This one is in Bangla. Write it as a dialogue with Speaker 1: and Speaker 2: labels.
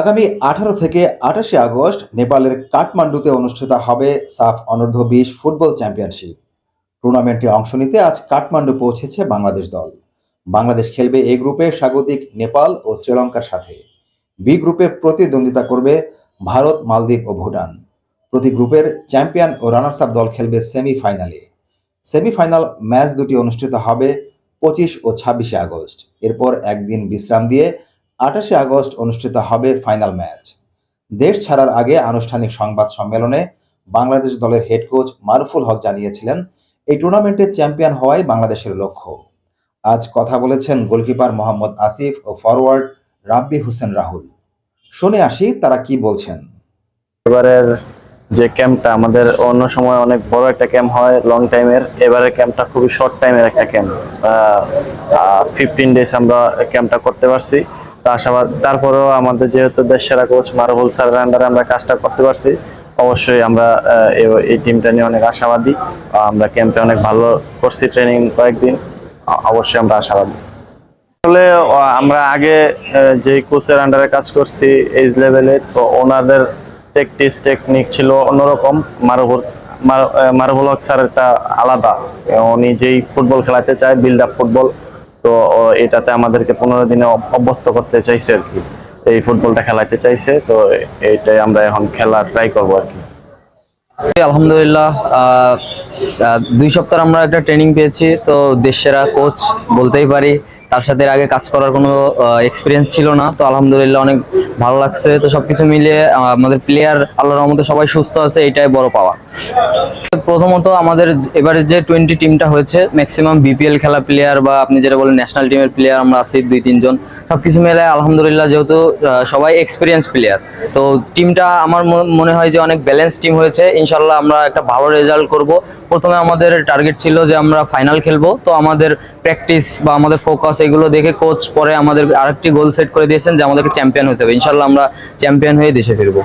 Speaker 1: আগামী আঠারো থেকে আটাশে আগস্ট নেপালের কাঠমান্ডুতে অনুষ্ঠিত হবে সাফ অনূর্ধ্ব বিশ ফুটবল চ্যাম্পিয়নশিপ। টুর্নামেন্টে অংশ নিতে আজ কাঠমান্ডু পৌঁছেছে বাংলাদেশ দল। বাংলাদেশ খেলবে এ গ্রুপে স্বাগতিক নেপাল ও শ্রীলঙ্কার সাথে। বি গ্রুপে প্রতিদ্বন্দ্বিতা করবে ভারত, মালদ্বীপ ও ভুটান। প্রতি গ্রুপের চ্যাম্পিয়ন ও রানার্স আপ দল খেলবে সেমিফাইনালে। সেমিফাইনাল ম্যাচ দুটি অনুষ্ঠিত হবে পঁচিশ ও ছাব্বিশে আগস্ট। এরপর একদিন বিশ্রাম দিয়ে আঠাশে আগস্ট অনুষ্ঠিত হবে ফাইনাল ম্যাচ। দেশ ছাড়ার আগে আনুষ্ঠানিক সংবাদ সম্মেলনে বাংলাদেশ দলের হেড কোচ মারুফুল হক জানিয়েছিলেন, এই টুর্নামেন্টের চ্যাম্পিয়ন হওয়াই বাংলাদেশের লক্ষ্য। আজ কথা বলেছেন গোলকিপার মোহাম্মদ আসিফ ও ফরওয়ার্ড রাব্বি হোসেন রাহুল। শুনে আসি তারা কি বলছেন।
Speaker 2: এবারের যে ক্যাম্পটা আমাদের অন্য সময় অনেক বড় একটা ক্যাম্প হয় লং টাইমের এবারের ক্যাম্পটা খুবই শর্ট টাইমের একটা ক্যাম্প। ফিফটিন ডেজ আমরা ক্যাম্পটা করতে পারছি। তা আশাবাদ, তারপরেও আমাদের যেহেতু দেশ সেরা কোচ মারুবুল স্যারের আন্ডারে আমরা কাজটা করতে পারছি, অবশ্যই আমরা এই টিমটা নিয়ে অনেক আশাবাদী। আমরা ক্যাম্পে অনেক ভালো করছি ট্রেনিং কয়েকদিন অবশ্যই আমরা আশাবাদী। আসলে আমরা আগে যে কোচের আন্ডারে কাজ করছি এইজ লেভেলে তো ওনাদের প্র্যাকটিস টেকনিক ছিল অন্যরকম। মারুবুল মারুবুল হক স্যারেরটা আলাদা। উনি যেই ফুটবল খেলাতে চায় বিল্ড আপ ফুটবল তো এটাতে আমাদেরকে পনেরো দিনে অভ্যস্ত করতে চাইছে আর কি। এই ফুটবলটা খেলাতে চাইছে, তো এইটাই আমরা এখন খেলা ট্রাই করব আর কি।
Speaker 3: আলহামদুলিল্লাহ দুই সপ্তাহ আমরা একটা ট্রেনিং পেয়েছি, তো দেশেরা কোচ বলতেই পারি। তার সাথে আগে কাজ করার কোনো এক্সপিরিয়েন্স ছিল না, তো আলহামদুলিল্লাহ অনেক ভালো লাগছে। তো সবকিছু মিলিয়ে আমাদের প্লেয়ার আল্লাহর রহমতে সবাই সুস্থ আছে, এটাই বড় পাওয়া। প্রথমত আমাদের এবারে যে টোয়েন্টি টিমটা হয়েছে ম্যাক্সিমাম বিপিএল খেলা প্লেয়ার বা আপনি যেটা বলেন ন্যাশনাল টিমের প্লেয়ার আমরা আছি দুই, তিনজন। সবকিছু মিলে আলহামদুলিল্লাহ যেহেতু সবাই এক্সপিরিয়েন্স প্লেয়ার তো টিমটা আমার মনে- হয় যে অনেক ব্যালেন্স টিম হয়েছে। ইনশাল্লাহ আমরা একটা ভালো রেজাল্ট করব। প্রথমে আমাদের টার্গেট ছিল যে আমরা ফাইনাল খেলব। তো আমাদের প্র্যাকটিস বা আমাদের ফোকাস এগুলো দেখে কোচ পরে আমাদের আরেকটি গোল সেট করে দিয়েছেন যে আমাদেরকে চ্যাম্পিয়ন হতে হবে। ইনশাল্লাহ আমরা চ্যাম্পিয়ন হয়ে দেশে ফিরবো।